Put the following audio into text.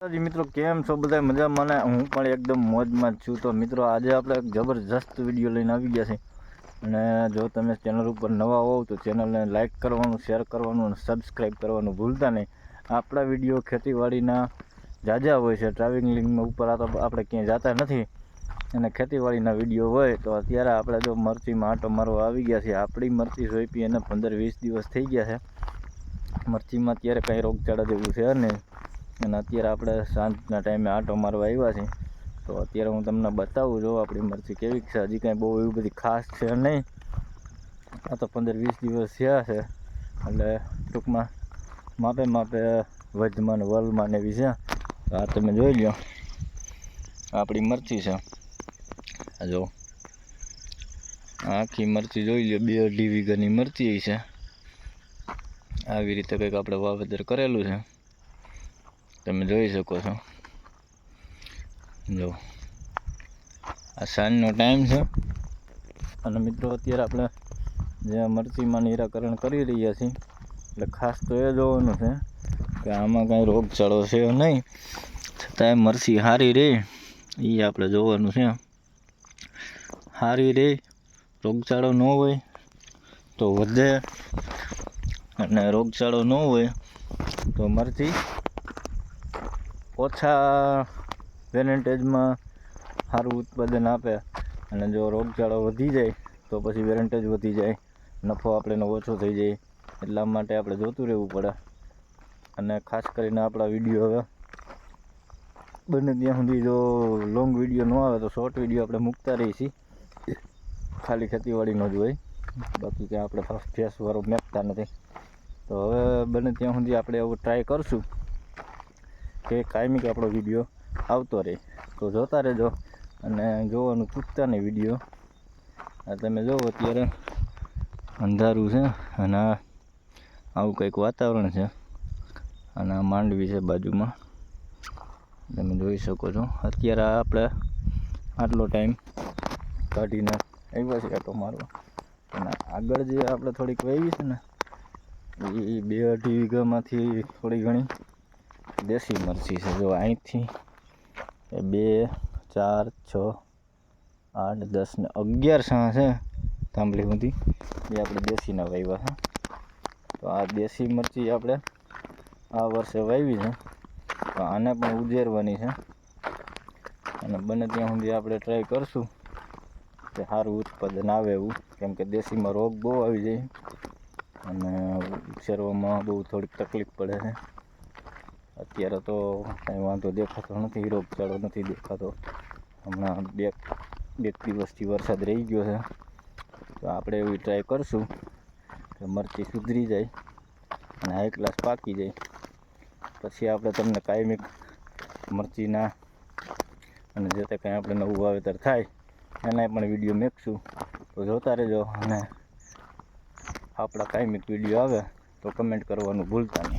મિત્રો, કેમ છો? બધા મજામાં મને હું પણ એકદમ મોજમાં જ છું. તો મિત્રો, આજે આપણે એક જબરજસ્ત વીડિયો લઈને આવી ગયા છે. અને જો તમે ચેનલ ઉપર નવા હોવ તો ચેનલને લાઇક કરવાનું, શેર કરવાનું અને સબસ્ક્રાઈબ કરવાનું ભૂલતા નહીં. આપણા વીડિયો ખેતીવાડીના જાજા હોય છે. ટ્રાવેલિંગમાં ઉપર આ તો આપણે ક્યાંય જતા નથી. અને ખેતીવાડીના વીડિયો હોય તો અત્યારે આપણે જો મરચીમાં આંટો મારવા આવી ગયા છે આપણી મરચી સોંપી એને પંદર વીસ દિવસ થઈ ગયા છે. મરચીમાં અત્યારે કંઈ રોગચાળા જેવું છે નહીં. અને અત્યારે આપણે સાંજના ટાઈમે આંટો મારવા આવ્યા છીએ. તો અત્યારે હું તમને બતાવું જો આપણી મરચી કેવી છે. હજી કાંઈ બહુ એવી બધી ખાસ છે નહીં. આ તો પંદર વીસ દિવસ થયા છે. એટલે ટૂંકમાં માપે માપે વજમાં ને વલમાં ને એવી છે. આ તમે જોઈ લો આપણી મરચી છે. જો. આખી મરચી જોઈ લો બે અઢી વીઘાની મરચી છે. આવી રીતે કંઈક આપણે વાવેતર કરેલું છે. તમે જોઈ શકો છો. જો. આ સાંજનો ટાઈમ છે. અને મિત્રો, અત્યારે આપણે જે મરચીમાં નિરાકરણ કરી રહ્યા છીએ, એટલે ખાસ તો એ જોવાનું છે કે આમાં કાંઈ રોગચાળો છે નહીં. છતાંય મરચી સારી રહે. એ આપણે જોવાનું છે. સારી રહે. રોગચાળો ન હોય તો વધે. અને રોગચાળો ન હોય તો મરચી ઓછા વેરેન્ટેજમાં સારું ઉત્પાદન આપે અને જો રોગચાળો વધી જાય, તો પછી વેરેન્ટેજ વધી જાય, નફો આપણને ઓછો થઈ જાય, એટલા માટે આપણે જોતું રહેવું પડે. અને ખાસ કરીને આપણા વીડિયો હવે બને ત્યાં સુધી જો લોંગ વીડિયો ન આવે, તો શોર્ટ વીડિયો આપણે મૂકતા રહીએ છીએ. ખાલી ખેતીવાડીનો જ હોય. બાકી ક્યાં આપણે ફેસવાળો મેકતા નથી. તો હવે બને ત્યાં સુધી આપણે એવું ટ્રાય કરશું. કે કાયમિક આપણો વીડિયો આવતો રહે. તો જોતા રહેજો અને જોવાનું ચૂકતા વીડિયો આ તમે જુઓ અત્યારે અંધારું છે અને આવું કંઈક વાતાવરણ છે. અને આ માંડવી છે બાજુમાં. તમે જોઈ શકો છો. અત્યારે આપણે આટલો ટાઈમ કાઢીને આવ્યા છે આટો મારવા. અને આગળ જે આપણે થોડીક વાવી છે ને, એ બે અઢી વીઘામાંથી થોડી ઘણી દેશી મરચી છે. જો અહીંથી બે, ચાર, છ, આઠ, દસ ને અગિયાર સાં છે. થાંભલી સુધી એ આપણે દેશીના વાવ્યા છે. તો આ દેશી મરચી આપણે આ વર્ષે વાવી છે. તો આને પણ ઉજેરવાની છે. અને બને ત્યાં સુધી આપણે ટ્રાય કરશું કે સારું ઉત્પાદન આવે એવું. કેમ કે દેશીમાં રોગ બહુ આવી જાય. અને ઉછેરવામાં બહુ થોડીક તકલીફ પડે છે. અત્યારે તો કાંઈ વાંધો દેખાતો નથી રોગચાળો નથી દેખાતો. હમણાં બે બે દિવસથી વરસાદ રહી ગયો છે. તો આપણે એવી ટ્રાય કરશું કે મરચી સુધરી જાય અને હાઈ ક્લાસ પાકી જાય. પછી આપણે તમને કાયમિક મરચીના અને જે તે કાંઈ આપણે નવું વાવેતર થાય, એના પણ વીડિયો મેકશું. તો જોતા રહેજો અને આપણા કાયમિક વીડિયો આવે તો કમેન્ટ કરવાનું ભૂલતા નહીં.